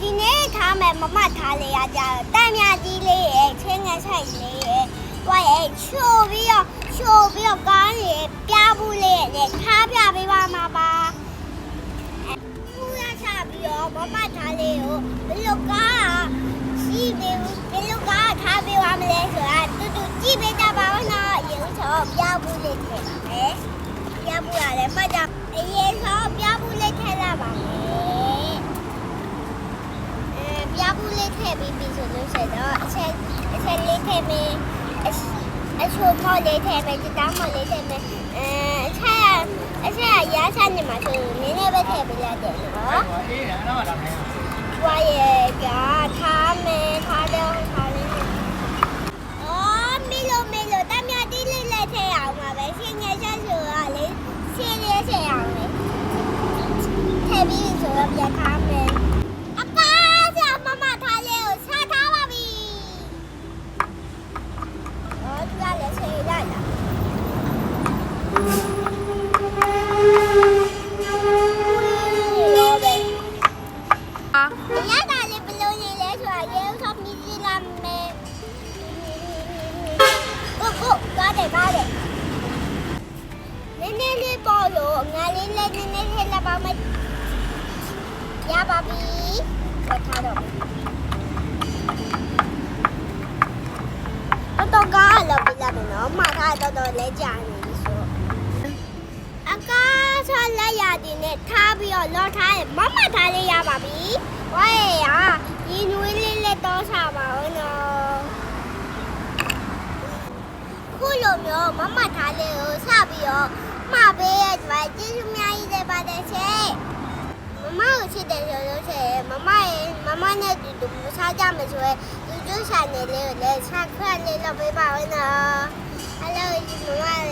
ဒီနေ့ထားမယ်မမထားလေရကြတော့တမ်းမြကြီးလေးရဲ့ချင်းငယ်ဆိုင်လေးရဲ့ကွာရဲ့ချိုးပြီးတော့ချိုးပြီးတော့ကောင်းရေပြားဘူးလေးရဲ့ထားပြပေးပါမှာပါဘူးရချပြီးတော့မမထားလေးကိုဘယ်လိုကားရှိသေးဘူးဘယ်လိုကားထားပေးပါမလဲဆိုတာတူတူကြည့်ပေးကြပါဦးနော်ရေချိုးပြားဘူးလေးထည့်ပါမယ်ပြဘူးရတယ်မှတ်ကြအရေးဆုံးပြဘူးလေးထည့်ရပါမယ်အဲ ပြဘူးလေးထည့်ပြီးပြီဆိုလို့ရှိရင်တော့အချက်အချက်လေးထည့်မယ်အအချိုးမော်လေးထည့်မယ်တောင်းမော်လေးထည့်မယ်အဲအချက်အချက်ရချနေမှာဆိုနည်းနည်းပဲထည့်ပေးရတယ်နော်အေးအဲ့တော့တော့ခိုင်းဝါရဲ့ကထားမယ်ထားတော့ထားလေးအော်မီလိုမီလိုတမတီးလေးလည်းထည့်အောင်ပါပဲရှင်ငယ်ချက်ဆိုတာလေရှင်းလေးထည့်အောင်လေထည့်ပြီးဆိုတော့ပြန်ထား ည်းနည်းလေးပေါ်လို့ငါလေးလည်းနည်းနည်းလေးလာပါမယ်ရပါပြီဆက်ထားတော့တော့ကားလောက်ပြလာမယ်နော်မှားထားတော့တော့လဲကြာနေပြီဆိုအကားဆောလက်ရည်နဲ့ထားပြီးတော့လောထားရင်မမထားလေးရပါပြီဝဲရဒီနွေးလေးလက်တော့ချပါဦးနော်ခုလိုမျိုးမမထားလေးကိုစပြီးတော့မှား ပေးရတဲ့ကျေးဇူးအများကြီးတင်ပါတယ်ရှင်မမကိုချစ်တယ်ဆိုလို့ရှိရင်မမရဲ့မမနဲ့တူတူမစားကြမယ်ဆိုရင်ဒီကျိုးဆိုင်လေးကိုလည်းဆက်ခွက်လေးလုပ်ပေးပါဦးနော် Hello ဒီမမလေး